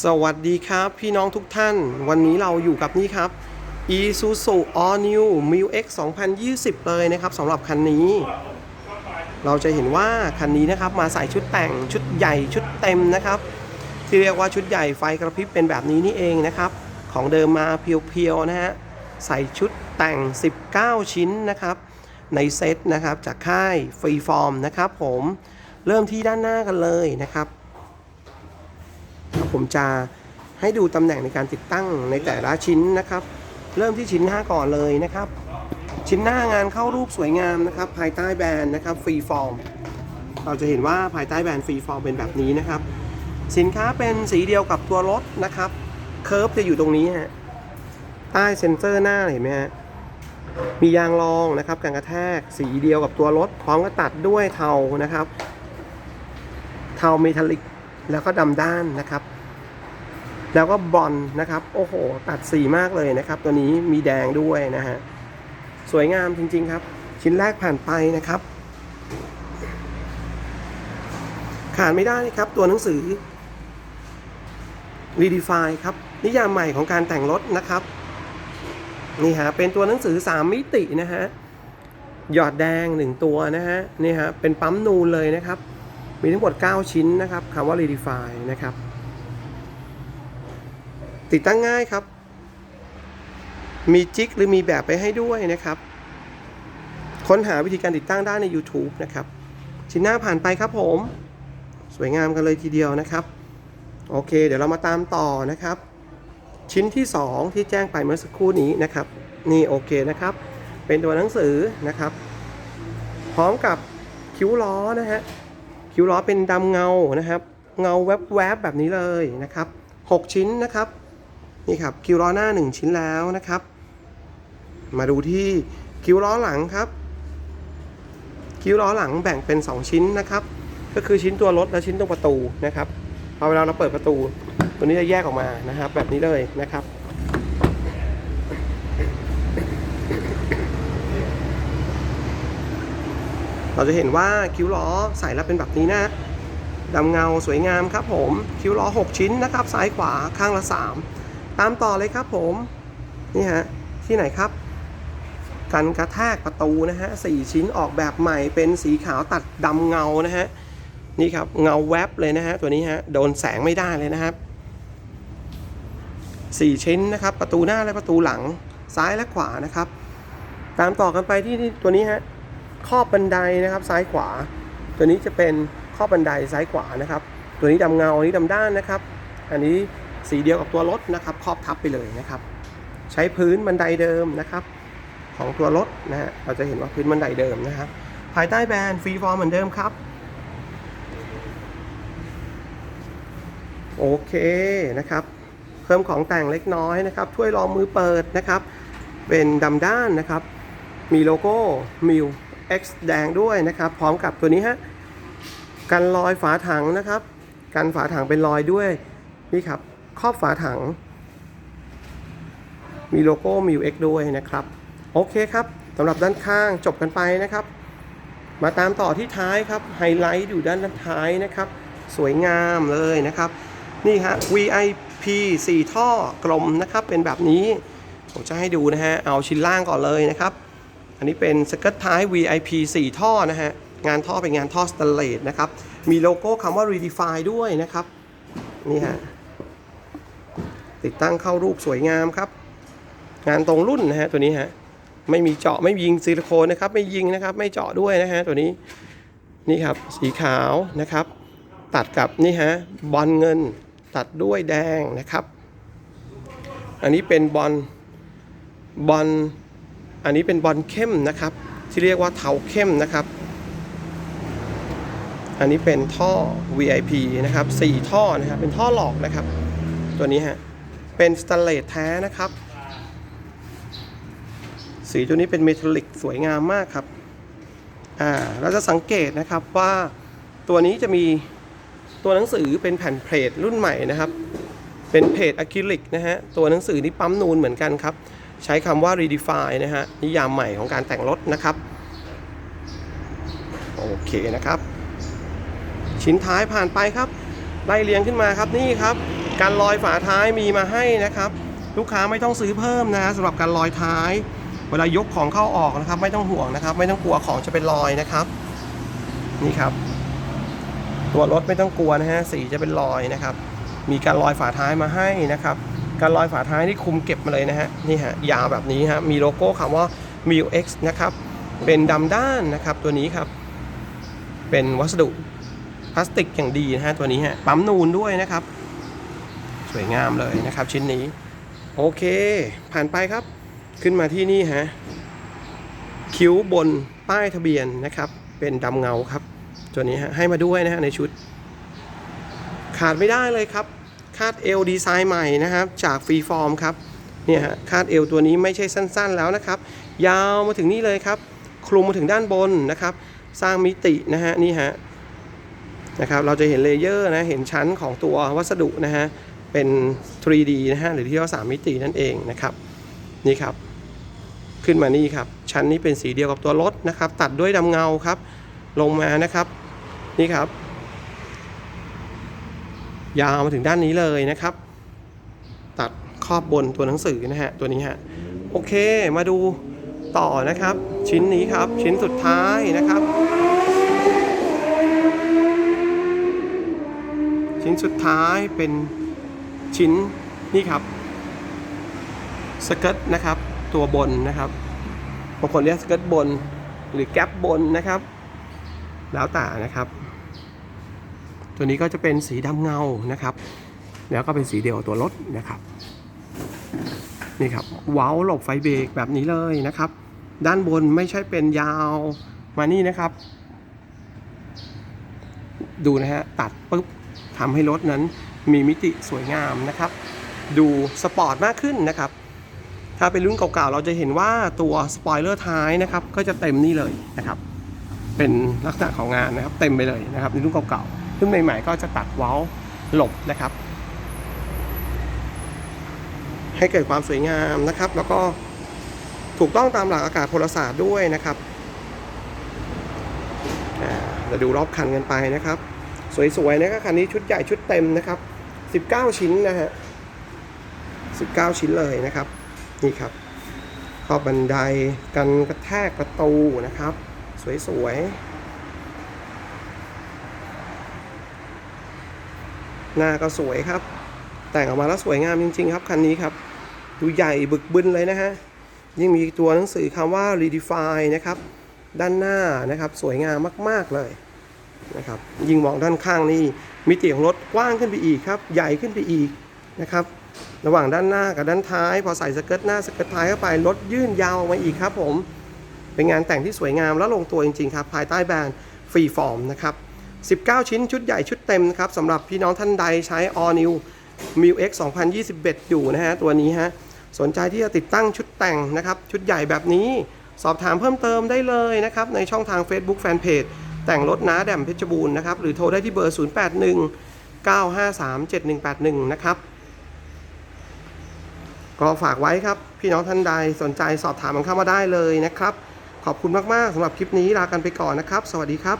สวัสดีครับ พี่น้องทุกท่าน วันนี้เราอยู่กับนี่ครับ Isuzu All New m i X 2020 เลยนะครับสำหรับคันนี้ เราจะเห็นว่าคันนี้นะครับมาใส่ชุดแต่งชุดใหญ่ชุดเต็มนะครับ ที่เรียกว่าชุดใหญ่ไฟกระพริบเป็นแบบนี้นี่เองนะครับ ของเดิมมาเพียวๆนะฮะใส่ชุดแต่ง 19 ชิ้นนะครับ ในเซตนะครับจากค่ายฟรีฟอร์มนะครับผมเริ่มที่ด้านหน้ากันเลยนะครับ ผมจะให้ดูตำแหน่งในการติดตั้งในแต่ละชิ้นนะครับ เริ่มที่ชิ้นหน้าก่อนเลยนะครับ ชิ้นหน้างานเข้ารูปสวยงามนะครับ ภายใต้แบรนด์นะครับฟรีฟอร์มเราจะเห็นว่าภายใต้แบรนด์ฟรีฟอร์มเป็นแบบนี้นะครับ สินค้าเป็นสีเดียวกับตัวรถนะครับเคิร์ฟจะอยู่ตรงนี้ฮะใต้เซ็นเซอร์หน้าเห็นไหมฮะมียางรองนะครับการกระแทกสีเดียวกับตัวรถ พร้อมกับตัดด้วยเทานะครับ เทาเมทัลลิกแล้วก็ดำด้านนะครับ แล้วก็บอลนะครับ โอ้โห ตัดสีมากเลยนะครับ ตัวนี้มีแดงด้วยนะฮะ สวยงามจริง ๆ ครับ ชิ้นแรกผ่านไปนะครับ ขาดไม่ได้นะครับ ตัวหนังสือ Redefine ครับ นิยามใหม่ของการแต่งรถนะครับ นี่ฮะ เป็นตัวหนังสือ 3 มิตินะฮะ หยอดแดง 1 ตัวนะฮะ นี่ฮะ เป็นปั๊มนูนเลยนะครับ มีทั้งหมด 9 ชิ้นนะครับคำว่า Redefine นะครับ ติดตั้งง่ายครับ มีจิกหรือมีแบบไปให้ด้วยนะครับ ค้นหาวิธีการติดตั้งได้ใน YouTube นะครับ ชิ้นหน้าผ่านไปครับผม สวยงามกันเลยทีเดียวนะครับ โอเค เดี๋ยวเรามาตามต่อนะครับ ชิ้นที่ 2 ที่แจ้งไปเมื่อสักครู่นี้นะครับ นี่โอเคนะครับ เป็นตัวหนังสือนะครับ พร้อมกับคิ้วล้อนะฮะคิ้วล้อเป็นดำเงานะครับ เงาแวบๆแบบนี้เลยนะครับ 6 ชิ้นนะครับ นี่ครับคิ้วล้อหน้า 1 ชิ้นแล้วนะครับ มาดูที่คิ้วล้อหลังครับ คิ้วล้อหลังแบ่งเป็น 2 ชิ้นนะครับ ก็คือชิ้นตัวรถและชิ้นตรงประตูนะครับพอเวลาเราเปิดประตู ตัวนี้จะแยกออกมานะครับ แบบนี้เลยนะครับเราจะเห็นว่าคิ้วล้อใส่แล้วเป็นแบบนี้นะดำเงาสวยงามครับผม คิ้วล้อ 6 ชิ้นนะครับ ซ้ายขวาข้างละ 3 ตามต่อเลยครับผม นี่ฮะ ที่ไหนครับ กันกระแทกประตูนะฮะสชิ้นออกแบบใหม่เป็นสีขาวตัดดำเงานะฮะ นี่ครับเงาแวบเลยนะฮะ ตัวนี้ฮะ โดนแสงไม่ได้เลยนะครับสี่ชิ้นนะครับ ประตูหน้าและประตูหลังซ้ายและขวานะครับ ตามต่อกันไปที่ตัวนี้ฮะครอบันไดนะครับซ้ายขวา ตัวนี้จะเป็นครอบบันไดซ้ายขวานะครับ ตัวนี้ดำเงาอันนี้ดำด้านนะครับ อันนี้ สีเดียวกับตัวรถนะครับครอบทับไปเลยนะครับ ใช้พื้นบันไดเดิมนะครับ ของตัวรถนะฮะเราจะเห็นว่าพื้นบันไดเดิมนะครับ ภายใต้แบรนด์ฟรีฟอร์มเหมือนเดิมครับ โอเคนะครับ เพิ่มของแต่งเล็กน้อยนะครับถ้วยรองมือเปิดนะครับ เป็นดำด้านนะครับ มีโลโก้มิว X แดงด้วยนะครับ พร้อมกับตัวนี้ฮะกันรอยฝาถังนะครับ กันฝาถังเป็นรอยด้วยนี่ครับ ครอบฝาถัง มีโลโก้มิว X ด้วยนะครับ โอเคครับสำหรับด้านข้างจบกันไปนะครับ มาตามต่อที่ท้ายครับ ไฮไลท์อยู่ด้านท้ายนะครับ สวยงามเลยนะครับ นี่ฮะ VIP 4 ท่อกลมนะครับ เป็นแบบนี้ผมจะให้ดูนะฮะ เอาชิ้นล่างก่อนเลยนะครับ อันนี้เป็นสเกิร์ตท้าย VIP 4 ท่อนะฮะ งานท่อเป็นงานท่อสแตนเลสนะครับ มีโลโก้คำว่า Redefine ด้วยนะครับ นี่ฮะ ติดตั้งเข้ารูปสวยงามครับ งานตรงรุ่นนะฮะตัวนี้ฮะไม่มีเจาะไม่ยิงซิลิโคนนะครับ ไม่ยิงนะครับ ไม่เจาะด้วยนะฮะตัวนี้นี่ครับสีขาวนะครับ ตัดกับนี่ฮะบอลเงินตัดด้วยแดงนะครับ อันนี้เป็นบอลบอลอันนี้เป็นบอลเข้มนะครับ ที่เรียกว่าเทาเข้มนะครับ อันนี้เป็นท่อ VIP นะครับ4ท่อนะครับเป็นท่อหลอกนะครับ ตัวนี้ฮะ เป็นสแตนเลสแท้นะครับ สีตัวนี้เป็นเมทัลลิกสวยงามมากครับ อ่าเราจะสังเกตนะครับว่าตัวนี้จะมีตัวหนังสือเป็นแผ่นเพลทรุ่นใหม่นะครับ เป็นเพจอะคริลิกนะฮะ ตัวหนังสือนี่ปั๊มนูนเหมือนกันครับ ใช้คำว่า redefine นะฮะ นิยามใหม่ของการแต่งรถนะครับ โอเคนะครับ ชิ้นท้ายผ่านไปครับ ไล่เรียงขึ้นมาครับนี่ครับ การลอยฝาท้ายมีมาให้นะครับ ลูกค้าไม่ต้องซื้อเพิ่มนะสำหรับการลอยท้าย เวลายกของเข้าออกนะครับ ไม่ต้องห่วงนะครับ ไม่ต้องกลัวของจะเป็นรอยนะครับ นี่ครับ ตัวรถไม่ต้องกลัวนะฮะสีจะเป็นรอยนะครับ มีการลอยฝาท้ายมาให้นะครับ การลอยฝาท้ายนี่คุมเก็บมาเลยนะฮะนี่ฮะยาวแบบนี้ฮะมีโลโก้คำว่า m i l X นะครับเป็นดำด้านนะครับตัวนี้ครับ เป็นวัสดุพลาสติกอย่างดีนะฮะตัวนี้ฮะปั๊มนูนด้วยนะครับ สวยงามเลยนะครับ ชิ้นนี้ โอเค ผ่านไปครับ ขึ้นมาที่นี่ฮะคิ้วบนป้ายทะเบียนนะครับ เป็นดำเงาครับตัวนี้ฮะให้มาด้วยนะฮะในชุด ขาดไม่ได้เลยครับ คาดเอวดีไซน์ใหม่นะครับ จากฟรีฟอร์มครับเนี่ยฮะคาดเอวตัวนี้ไม่ใช่สั้นๆแล้วนะครับ ยาวมาถึงนี่เลยครับ คลุมมาถึงด้านบนนะครับ สร้างมิตินะฮะนี่ฮะนะครับเราจะเห็นเลเยอร์นะเห็นชั้นของตัววัสดุนะฮะ เป็น 3D นะฮะหรือที่เรียกว่า3มิตินั่นเองนะครับนี่ครับ ขึ้นมานี่ครับ ชั้นนี้เป็นสีเดียวกับตัวรถนะครับ ตัดด้วยดำเงาครับ ลงมานะครับ นี่ครับ ยาวมาถึงด้านนี้เลยนะครับ ตัดครอบบนตัวหนังสือนะฮะตัวนี้ฮะโอเคมาดูต่อนะครับ ชิ้นนี้ครับ ชิ้นสุดท้ายนะครับ ชิ้นสุดท้ายเป็น ชิ้นนี่ครับสเกิร์ตนะครับ ตัวบนนะครับบางคนเรียกสเกิร์ตบน หรือแก๊ปบนนะครับ แล้วแต่นะครับ ตัวนี้ก็จะเป็นสีดำเงานะครับ แล้วก็เป็นสีเดียวตัวรถนะครับนี่ครับเว้าหลบไฟเบรกแบบนี้เลยนะครับ ด้านบนไม่ใช่เป็นยาวมานี่นะครับ ดูนะฮะตัดปุ๊บทำให้รถนั้น มีมิติสวยงามนะครับ ดูสปอร์ตมากขึ้นนะครับ ถ้าเป็นรุ่นเก่าๆ เราจะเห็นว่าตัวสปอยเลอร์ท้ายนะครับ ก็จะเต็มนี่เลยนะครับ เป็นลักษณะของงานนะครับ เต็มไปเลยนะครับในรุ่นเก่าๆ รุ่นใหม่ๆ ก็จะตัดเว้าหลบนะครับ ให้เกิดความสวยงามนะครับ แล้วก็ถูกต้องตามหลักอากาศพลศาสตร์ด้วยนะครับอ่าเราดูรอบคันกันไปนะครับ สวยๆนะครับคันนี้ชุดใหญ่ชุดเต็มนะครับ 19 ชิ้นนะฮะ19 ชิ้นเลยนะครับ นี่ครับ ขอบบันไดกันกระแทกประตูนะครับ สวยๆ หน้าก็สวยครับ แต่งออกมาแล้วสวยงามจริง ๆ ครับ คันนี้ครับ ดูใหญ่บึกบึนเลยนะฮะ ยิ่งมีตัวหนังสือคำว่า redefine นะครับ ด้านหน้านะครับ สวยงามมาก ๆ เลย นะครับยิ่งมองด้านข้างนี่มิติของรถกว้างขึ้นไปอีกครับ ใหญ่ขึ้นไปอีกนะครับระหว่างด้านหน้ากับด้านท้าย พอใส่สเกิร์ตหน้าสเกิร์ตท้ายเข้าไปรถยื่นยาวออกมาอีกครับผมเป็นงานแต่งที่สวยงามและลงตัวจริงๆครับภายใต้แบรนด์ฟรีฟอร์มนะครับ19 ชิ้นชุดใหญ่ชุดเต็มนะครับสำหรับพี่น้องท่านใดใช้ All New m i l X 2021 อยู่นะฮะตัวนี้ฮะสนใจที่จะติดตั้งชุดแต่งนะครับชุดใหญ่แบบนี้ สอบถามเพิ่มเติมได้เลยนะครับในช่องทาง Facebook Fanpage แต่งรถน้าแดมเพชรบูรณ์นะครับ หรือโทรได้ที่เบอร์ 081 953 7181 นะครับ ก็ฝากไว้ครับ พี่น้องท่านใดสนใจสอบถามมันเข้ามาได้เลยนะครับ ขอบคุณมาก ๆสำหรับคลิปนี้ลากันไปก่อนนะครับ สวัสดีครับ